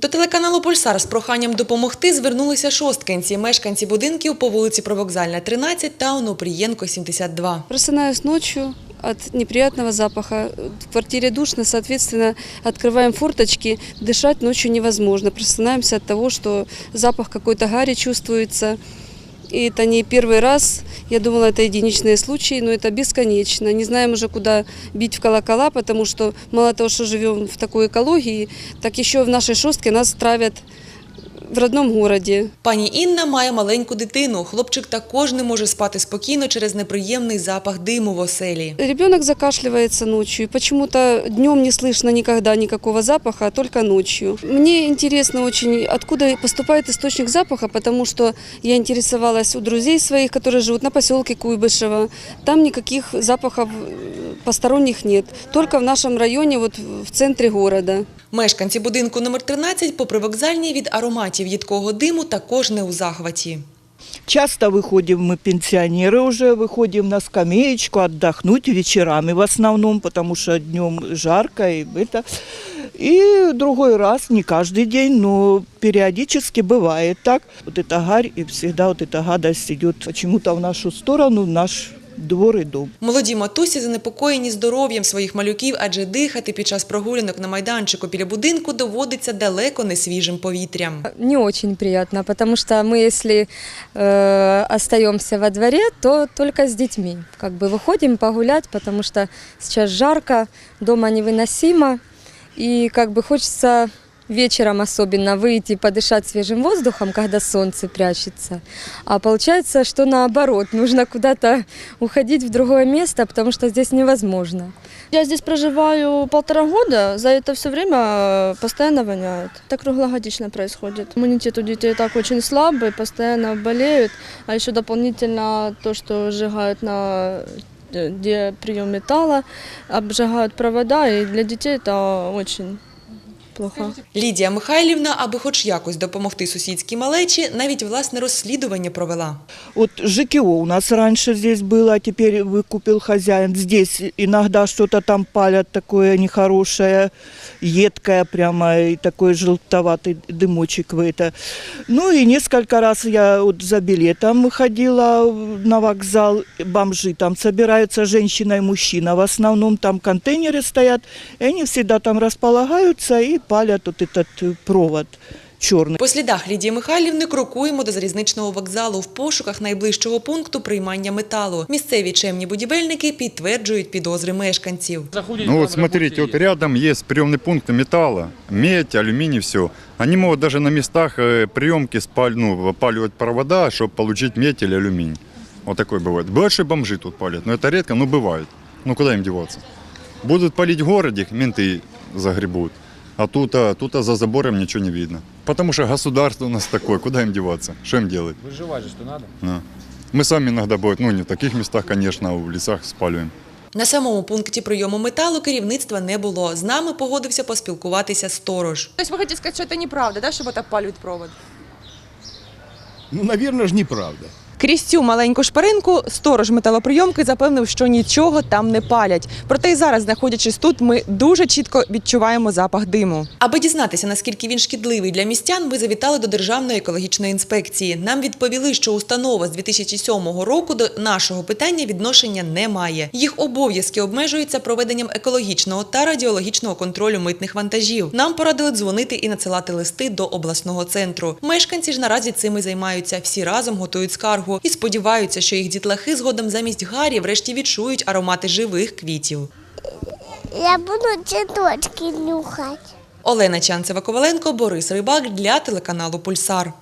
До телеканалу Пульсар з проханням допомогти звернулися шосткинці, мешканці будинків по вулиці Провокзальна, 13 та Онопрієнко, 72. Просынаюсь ночью от неприятного запаха. В квартире душно, соответственно, открываем форточки. Дышать ночью невозможно. Просынаемся от того, что запах какой-то гари чувствуется. И это не первый раз. Я думала, это единичные случаи, но это бесконечно. Не знаем уже, куда бить в колокола, потому что мало того, что живем в такой экологии, так еще в нашей шостке нас травят в родном городе. Пані Інна має маленьку дитину. Хлопчик також не може спати спокійно через неприємний запах диму в оселі. Ребенок закашливается ночью. и Почему-то днем не слышно никогда никакого запаха, а только ночью. Мне интересно очень, откуда поступает источник запаха, потому что я интересовалась у друзей своих, которые живут на поселке Куйбышево. Там никаких запахов э, посторонних нет. Только в нашем районе, вот в центре города. Мешканці будинку номер 13 по привокзальній від ароматів їдкого диму також не у захваті. Часто выходим мы, пенсионеры уже, выходим на скамеечку отдохнуть вечерами в основном, потому что днем жарко и это. И другой раз, не каждый день, но периодически бывает так. Вот эта гарь и всегда вот эта гадость идет почему-то в нашу сторону, в наш двор и дом. Молоді матусі занепокоєні здоров'ям своїх малюків, адже дихати під час прогулянок на майданчику біля будинку доводиться далеко не свіжим повітрям. Не очень приятно, потому что мы, если э, остаемся во дворе, то только с детьми. Как бы выходим погулять, потому что сейчас жарко, дома невыносимо, и как бы хочется Вечером особенно выйти подышать свежим воздухом, когда солнце прячется. А получается, что наоборот, нужно куда-то уходить в другое место, потому что здесь невозможно. Я здесь проживаю полтора года, за это все время э, постоянно воняет. Это круглогодично происходит. Иммунитет у детей так очень слабый, постоянно болеют, а еще дополнительно то, что сжигают на э, где прием металла, обжигают провода, и для детей это очень плохо. Лідія Михайлівна, аби хоч якось допомогти сусідській малечі, навіть власне розслідування провела. Вот ЖКО у нас раньше здесь было, а теперь выкупил хозяин. Здесь иногда что-то там палят такое нехорошее, едкое прямо, и такой желтоватый дымочек в это. Ну и несколько раз я вот за билетом ходила на вокзал, бомжи там собираются, женщина и мужчина. В основном там контейнеры стоят, и они всегда там располагаются и палят вот этот э, провод черный. По слідах Лідії Михайлівни крокуємо до залізничного вокзалу в пошуках найближчого пункту приймання металу. Місцеві чемні будівельники підтверджують підозри мешканців. Ну вот смотрите, вот рядом есть приемный пункт металла, медь, алюминий, все. Они могут даже на местах э, приемки спаль, ну, опаливать провода, чтобы получить медь или алюминий. Вот такой бывает. Больше бомжи тут палят, но это редко, но бывает. Ну куда им деваться? Будут палить в городе, менты загребут. А тут, а, тут а за забором ничего не видно. Потому что государство у нас такое, куда им деваться? Что им делать? Выживать же что надо. Да. Мы сами иногда бывает, ну не в таких местах, конечно, а в лесах спаливаем. На самому пункті прийому металу керівництва не було. З нами погодився поспілкуватися сторож. То есть вы хотите сказать, что это неправда, да, что вот опаливают провод? Ну, наверное, же неправда. Крізь цю маленьку шпаринку сторож металоприйомки запевнив, що нічого там не палять. Проте й зараз, знаходячись тут, ми дуже чітко відчуваємо запах диму. Аби дізнатися, наскільки він шкідливий для містян, ми завітали до Державної екологічної інспекції. Нам відповіли, що установа з 2007 року до нашого питання відношення не має. Їх обов'язки обмежуються проведенням екологічного та радіологічного контролю митних вантажів. Нам порадили дзвонити і надсилати листи до обласного центру. Мешканці ж наразі цим і займаються. Всі разом готують скаргу і сподіваються, що їх дітлахи згодом замість гарі врешті відчують аромати живих квітів. Я буду цветочки нюхати. Олена Чанцева-Коваленко, Борис Рибак для телеканалу Пульсар.